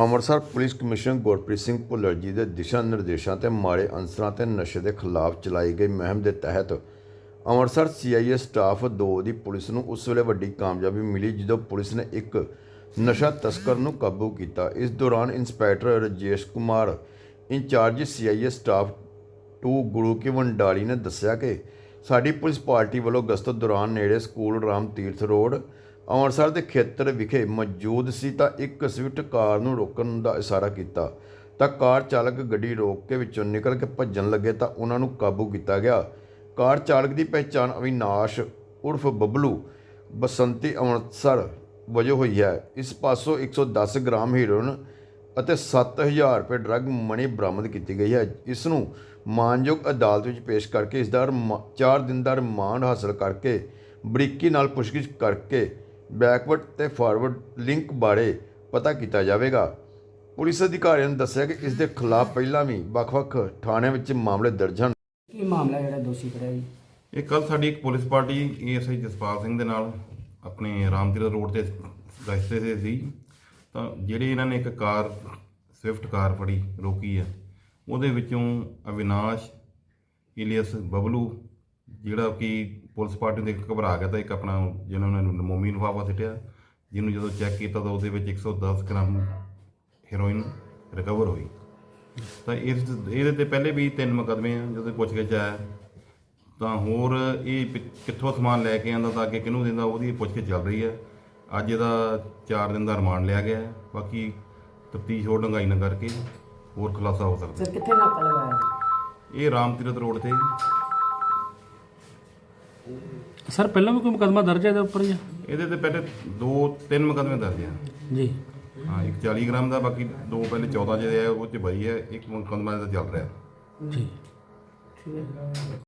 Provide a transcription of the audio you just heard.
Amritsar police commissioner Gurpreet Singh Bhullar ji ਦੇ ਦਿਸ਼ਾ ਨਿਰਦੇਸ਼ਾਂ ਤੇ ਮਾੜੇ ਅਨਸਰਾਂ ਤੇ ਨਸ਼ੇ ਦੇ ਖਿਲਾਫ ਚਲਾਈ ਗਈ ਮੁਹਿੰਮ ਦੇ ਤਹਿਤ ਅੰਮ੍ਰਿਤਸਰ ਸੀਆਈਏ ਸਟਾਫ 2 ਦੀ ਪੁਲਿਸ ਨੂੰ ਉਸ ਵੇਲੇ ਵੱਡੀ ਕਾਮਯਾਬੀ ਮਿਲੀ ਜਦੋਂ ਪੁਲਿਸ ਨੇ ਇੱਕ ਨਸ਼ਾ ਤਸਕਰ ਨੂੰ ਕਾਬੂ ਕੀਤਾ। ਇਸ ਦੌਰਾਨ inspector Rajesh Kumar, incharge CIA staff 2 Guru Ki Wandali ਨੇ ਦੱਸਿਆ ਕਿ ਸਾਡੀ ਪੁਲਿਸ ਪਾਰਟੀ ਵੱਲੋਂ ਗਸ਼ਤ ਦੌਰਾਨ ਨੇੜੇ ਸਕੂਲ ਰਾਮ ਤੀਰਥ ਰੋਡ ਅੰਮ੍ਰਿਤਸਰ ਦੇ ਖੇਤਰ ਵਿਖੇ ਮੌਜੂਦ ਸੀ ਤਾਂ ਇੱਕ ਸਵਿਫਟ ਕਾਰ ਨੂੰ ਰੋਕਣ ਦਾ ਇਸ਼ਾਰਾ ਕੀਤਾ। ਤਾਂ ਕਾਰ ਚਾਲਕ ਗੱਡੀ ਰੋਕ ਕੇ ਵਿੱਚੋਂ ਨਿਕਲ ਕੇ ਭੱਜਣ ਲੱਗੇ ਤਾਂ ਉਹਨਾਂ ਨੂੰ ਕਾਬੂ ਕੀਤਾ ਗਿਆ। ਕਾਰ ਚਾਲਕ ਦੀ ਪਹਿਚਾਣ ਅਵਿਨਾਸ਼ ਉਰਫ ਬੱਬਲੂ ਬਸੰਤੀ ਅੰਮ੍ਰਿਤਸਰ ਵਜੋਂ ਹੋਈ ਹੈ। ਇਸ ਪਾਸੋਂ 110 ਗ੍ਰਾਮ ਹੀਰੋਇਨ ਅਤੇ 7000 ਰੁਪਏ ਡਰੱਗ ਮਣੀ ਬਰਾਮਦ ਕੀਤੀ ਗਈ ਹੈ। ਇਸ ਨੂੰ ਮਾਨਯੋਗ ਅਦਾਲਤ ਵਿੱਚ ਪੇਸ਼ ਕਰਕੇ ਇਸ ਦਾ 4 ਦਿਨ ਦਾ ਰਿਮਾਂਡ ਹਾਸਲ ਕਰਕੇ ਬਰੀਕੀ ਨਾਲ ਪੁੱਛਗਿੱਛ ਕਰਕੇ ਬੈਕਵਰਡ ਤੇ ਫਾਰਵਰਡ ਲਿੰਕ ਬਾਰੇ ਪਤਾ ਕੀਤਾ ਜਾਵੇਗਾ। ਪੁਲਿਸ ਅਧਿਕਾਰੀਆਂ ਨੇ ਦੱਸਿਆ ਕਿ ਇਸ ਦੇ ਖਿਲਾਫ ਪਹਿਲਾਂ ਵੀ ਵੱਖ-ਵੱਖ ਥਾਣਿਆਂ ਵਿੱਚ ਮਾਮਲੇ ਦਰਜ ਹਨ। ਕੀ ਮਾਮਲਾ ਜਿਹੜਾ ਦੋਸ਼ੀ ਫੜਿਆ ਜੀ? ਇਹ ਕੱਲ ਸਾਡੀ ਇੱਕ police party ASI Jaspal Singh ਦੇ ਨਾਲ ਆਪਣੇ ਰਾਮਤੀਰਥ ਰੋਡ ਤੇ ਗਸ਼ਤੇ ਤੇ ਸੀ। ਤਾਂ ਜਿਹੜੇ ਇਹਨਾਂ ਨੇ ਇੱਕ ਕਾਰ ਸਵਿਫਟ ਕਾਰ ਫੜੀ ਰੋਕੀ ਹੈ ਉਹਦੇ ਵਿੱਚੋਂ ਅਵਿਨਾਸ਼ ਇਲੀਅਸ ਬਬਲੂ ਜਿਹੜਾ ਕਿ ਪੁਲਿਸ ਪਾਰਟੀ ਦੇ ਘਬਰਾ ਗਿਆ ਤਾਂ ਇੱਕ ਆਪਣਾ ਜਿਹਨਾਂ ਨੇ ਮੋਮੀ ਲਿਫਾਫਾ ਸਿੱਟਿਆ ਜਿਹਨੂੰ ਜਦੋਂ ਚੈੱਕ ਕੀਤਾ ਤਾਂ ਉਹਦੇ ਵਿੱਚ 110 ਗ੍ਰਾਮ ਹੈਰੋਇਨ ਰਿਕਵਰ ਹੋਈ। ਤਾਂ ਇਸ ਇਹਦੇ ਤੇ ਪਹਿਲੇ ਵੀ ਤਿੰਨ ਮੁਕੱਦਮੇ ਆ ਜਦੋਂ ਪੁੱਛਗਿੱਛ ਆਇਆ ਤਾਂ ਹੋਰ ਇਹ ਪਿ- ਕਿੱਥੋਂ ਸਮਾਨ ਲੈ ਕੇ ਆਂਦਾ ਤਾਂ ਅੱਗੇ ਕਿਹਨੂੰ ਦਿੰਦਾ ਉਹਦੀ ਪੁੱਛਗਿੱਛ ਚੱਲ ਰਹੀ ਹੈ ਅੱਜ ਇਹਦਾ 4 ਦਿਨ ਦਾ ਰਿਮਾਂਡ ਲਿਆ ਗਿਆ ਹੈ ਬਾਕੀ ਤਫਤੀਸ਼ ਹੋਰ ਡੰਗਾਈ ਨਾ ਕਰਕੇ ਹੋਰ ਖੁਲਾਸਾ ਹੋ ਸਕਦਾ। ਸਰ ਕਿੱਥੇ ਨਾਕਾ ਲਗਾਇਆ? ਜੀ ਇਹ ਰਾਮ ਤੀਰਥ ਰੋਡ ਤੇ। ਸਰ ਪਹਿਲਾਂ ਵੀ ਕੋਈ ਮੁਕੱਦਮਾ ਦਰਜ ਹੈ ਇਹਦੇ ਉੱਪਰ ਜੀ? ਇਹਦੇ ਤੇ ਪਹਿਲੇ ਦੋ ਤਿੰਨ ਮੁਕੱਦਮੇ ਦਰਜ ਆ। ਜੀ। ਹਾਂ ਇੱਕ 40 ਗ੍ਰਾਮ ਦਾ ਬਾਕੀ ਦੋ ਪਹਿਲੇ 14 ਜਿਹੜੇ ਆ ਉਹ ਚ ਬਰੀ ਹੈ ਇੱਕ ਮੁਕੱਦਮਾ ਇਹਦਾ ਚੱਲ ਰਿਹਾ। ਜੀ।